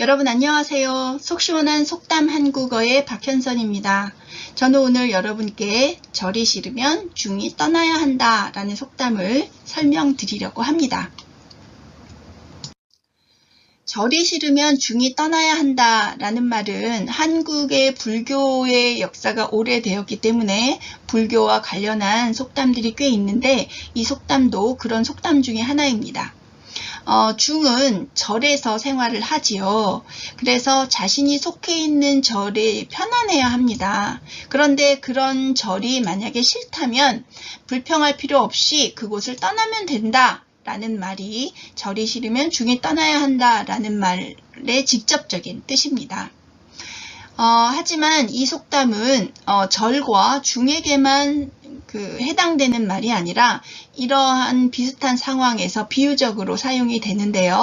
여러분 안녕하세요. 속 시원한 속담 한국어의 박현선입니다. 저는 오늘 여러분께 절이 싫으면 중이 떠나야 한다 라는 속담을 설명드리려고 합니다. 절이 싫으면 중이 떠나야 한다 라는 말은 한국의 불교의 역사가 오래되었기 때문에 불교와 관련한 속담들이 꽤 있는데 이 속담도 그런 속담 중에 하나입니다. 어, 중은 절에서 생활을 하지요. 그래서 자신이 속해 있는 절에 편안해야 합니다. 그런데 그런 절이 만약에 싫다면 불평할 필요 없이 그곳을 떠나면 된다. 라는 말이 절이 싫으면 중에 떠나야 한다. 라는 말의 직접적인 뜻입니다. 어, 하지만 이 속담은 어, 절과 중에게만 그 해당되는 말이 아니라 이러한 비슷한 상황에서 비유적으로 사용이 되는데요.